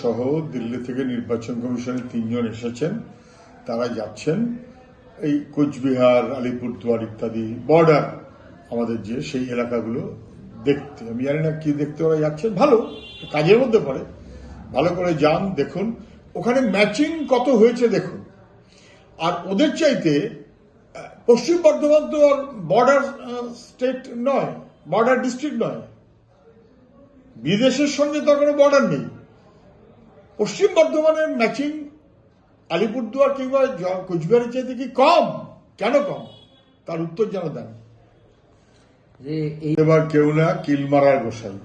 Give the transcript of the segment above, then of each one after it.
সহ দিল্লি থেকে নির্বাচন কমিশনের তিনজন এসেছেন, তারা যাচ্ছেন। এই কোচবিহার, আলিপুরদুয়ার ইত্যাদি বর্ডার আমাদের যে সেই এলাকাগুলো দেখতে। আমি জানি না কি দেখতে ওরা যাচ্ছেন ভালো, কাজের মধ্যে পড়ে। ভালো করে যান, দেখুন। ওখানে ম্যাচিং কত হয়েছে দেখুন। আর ওদের চাইতে পশ্চিম বর্ধমান তো আর বর্ডার স্টেট নয় বর্ডার ডিস্ট্রিক্ট নয়। বিদেশের সঙ্গে তো কোনো বর্ডার নেই। পশ্চিম বর্ধমানের ম্যাচিং আলিপুরদুয়ার কিংবা কোচবিহারের চাইতে কি কম। কেন কম? তার উত্তর যেন দেন। যে এবার কেউ না কিলমারার গোসাই।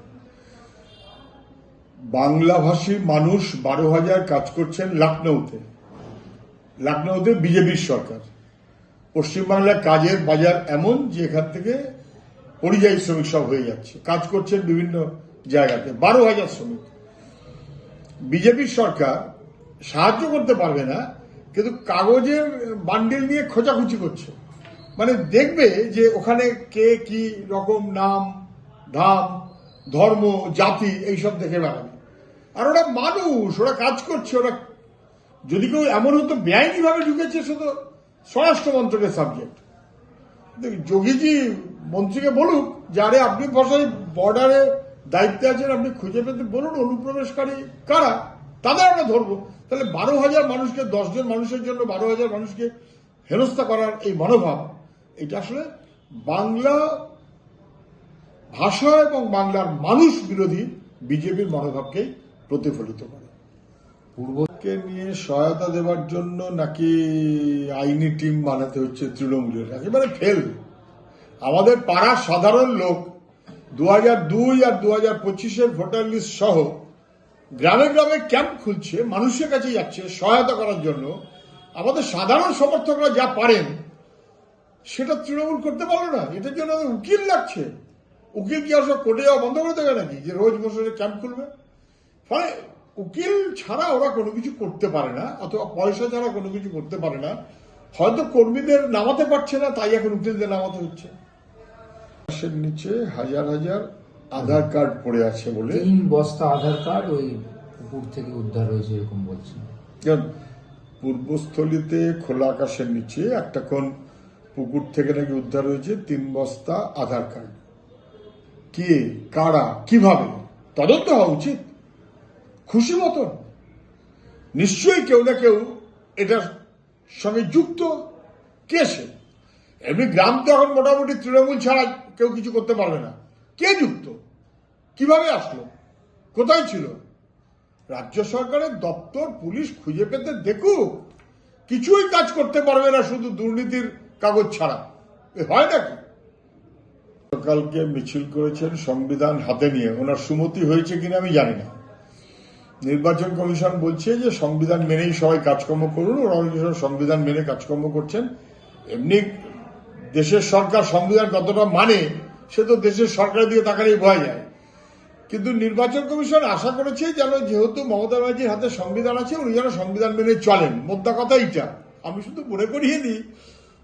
বাংলাভাষী মানুষ বারো হাজার কাজ করছেন লখনৌতে। লখনৌতে বিজেপির সরকার। পশ্চিমবাংলার কাজের বাজার এমন যে এখান থেকে পরিযায়ী শ্রমিক সব হয়ে যাচ্ছে। কাজ করছেন বিভিন্ন জায়গাতে। বারো হাজার শ্রমিক। বিজেপির সরকার সাহায্য করতে পারবে না, কিন্তু কাগজের বান্ডিল নিয়ে খোঁচাখুচি করছে। মানে দেখবে যে ওখানে কে কি রকম নাম, ধাম, ধর্ম, জাতি এইসব দেখে বেড়াবে। আর ওরা মানুষ, ওরা কাজ করছে, ওরা যদি কেউ এমন হতো বেআইনি ভাবে ঢুকেছে তো স্বরাষ্ট্র মন্ত্রকের সাবজেক্ট যোগীজি মন্ত্রীকে বলুক যে, আরে, আপনি বসাই বর্ডারে দায়িত্বে আছেন, আপনি খুঁজে পেতে বলুন, অনুপ্রবেশকারী কারা? তাদের আমরা ধরবো। তাহলে বারো হাজার মানুষকে দশজন মানুষের জন্য বারো হাজার মানুষকে হেনস্থা করার এই মনোভাব, এটা আসলে বাংলা ভাষা এবং বাংলার মানুষ বিরোধী বিজেপির মনোভাবকেই প্রতিফলিত করে। পূর্বকে নিয়ে সহায়তা দেওয়ার জন্য নাকি আইনি টিম বানাতে হচ্ছে তৃণমূলের? একেবারে ফেল আমাদের পাড়ার সাধারণ লোক দু হাজার দুই আর দু হাজার পঁচিশের ভোটার লিস্ট সহ গ্রামে গ্রামে ক্যাম্প খুলছে, মানুষের কাছে যাচ্ছে সহায়তা করার জন্য। আমাদের সাধারণ সমর্থকরা যা পারেন, সেটা তৃণমূল করতে পারল না। এটার জন্য উকিল লাগছে। উকিল কি আসলে কোর্টে যাওয়া বন্ধ করে দেবে নাকি? যে রোজ বসে ক্যাম্প খুলবে। ফলে উকিল ছাড়া ওরা কোনো কিছু করতে পারে না, অথবা পয়সা ছাড়া কোনো কিছু করতে পারে না। হয়তো কর্মীদের নামাতে পারছে না, তাই এখন উকিলদের নামাতে হচ্ছে। আকাশের নিচে হাজার হাজার আধার কার্ড পড়ে আছে বলে তিন বস্তা আধার কার্ড ওই পুকুর থেকে উদ্ধার হয়েছে এরকম বলছেন যেমন পূর্বস্থলীতে খোলা আকাশের নিচে একটা কোন পুকুর থেকে নাকি উদ্ধার হয়েছে তিন বস্তা আধার কার্ড। কে কারা কীভাবে? তদন্ত হওয়া উচিত। খুশি মতন। নিশ্চয়ই কেউ না কেউ এটার সঙ্গে যুক্ত। কে সে? এমনি গ্রাম তো এখন মোটামুটি তৃণমূল ছাড়া কেউ কিছু করতে পারবে না। কে যুক্ত? কীভাবে আসলো? কোথায় ছিল? রাজ্য সরকারের দপ্তর, পুলিশ খুঁজে পেতে দেখুক। কিছুই কাজ করতে পারবে না শুধু দুর্নীতির কাগজ ছাড়া। হয় নাকি? গতকালকে মিছিল করেছেন সংবিধান হাতে নিয়ে। ওনার সুমতি হয়েছে কিনা আমি জানি না। নির্বাচন কমিশন বলছে যে সংবিধান মেনেই সবাই কাজকর্ম করুন। ওরা সংবিধান মেনে কাজকর্ম করছেন। এমনি দেশের সরকার সংবিধান কতটা মানে সে তো দেশের সরকারের দিকে তাকালেই বোঝা যায়। কিন্তু নির্বাচন কমিশন আশা করেছে যেন যেহেতু মমতা ব্যানার্জির হাতে সংবিধান আছে, উনি যেন সংবিধান মেনে চলেন। মোদ্দা কথা এইটা। আমি শুধু মনে করিয়ে দিই,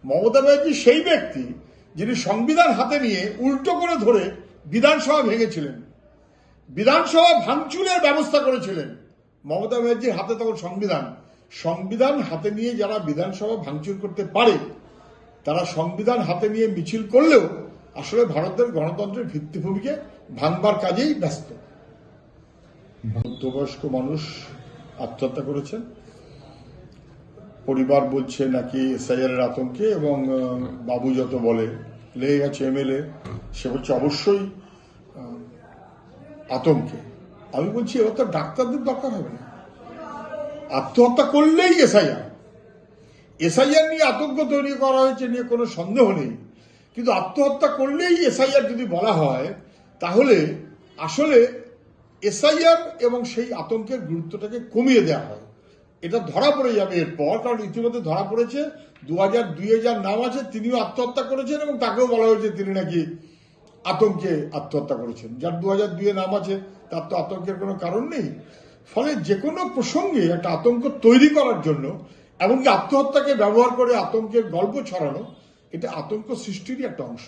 মমতা ব্যানার্জি সেই ব্যক্তি যিনি সংবিধান হাতে নিয়ে উল্টো করে ধরে বিধানসভা ভেঙেছিলেন। বিধানসভা ভাঙচুরের ব্যবস্থা করেছিলেন। মমতা ব্যানার্জির হাতে তখন সংবিধান। সংবিধান হাতে নিয়ে যারা বিধানসভা ভাঙচুর করতে পারে তারা সংবিধান হাতে নিয়ে মিছিল করলেও আসলে ভারতের গণতন্ত্রের ভিত্তিভূমিকে ভাঙবার কাজেই ব্যস্ত। মধ্যবয়স্ক মানুষ আত্মহত্যা করেছেন। পরিবার বলছে নাকি এসআইআর আতঙ্কে এবং বাবু যত বলে, লেগে গেছে এমএলএ, সে বলছে অবশ্যই আতঙ্কে। আমি বলছি এবার তো ডাক্তারদের দরকার হবে না। আত্মহত্যা করলেই এসআইআর। এসআইআর নিয়ে আতঙ্ক তৈরি করা হয়েছে নিয়ে কোনো সন্দেহ নেই। কিন্তু আত্মহত্যা করলেই এসআইআর যদি বলা হয়, তাহলে আসলে এসআইআর এবং সেই আতঙ্কের গুরুত্বটাকে কমিয়ে দেওয়া হয়। এটা ধরা পড়ে যাবে এরপর, কারণ ইতিমধ্যে ধরা পড়েছে দু হাজার দুই হাজার নাম আছে, তিনিও আত্মহত্যা করেছেন এবং তাকেও বলা হয়েছে তিনি নাকি আতঙ্কে আত্মহত্যা করেছেন। যার দু হাজার দুইয়ে নাম আছে, তার তো আতঙ্কের কোনো কারণ নেই। ফলে যে কোনো প্রসঙ্গে একটা আতঙ্ক তৈরি করার জন্য এমনকি আত্মহত্যাকে ব্যবহার করে আতঙ্কের গল্প ছড়ানো এটা আতঙ্ক সৃষ্টিরই একটা অংশ।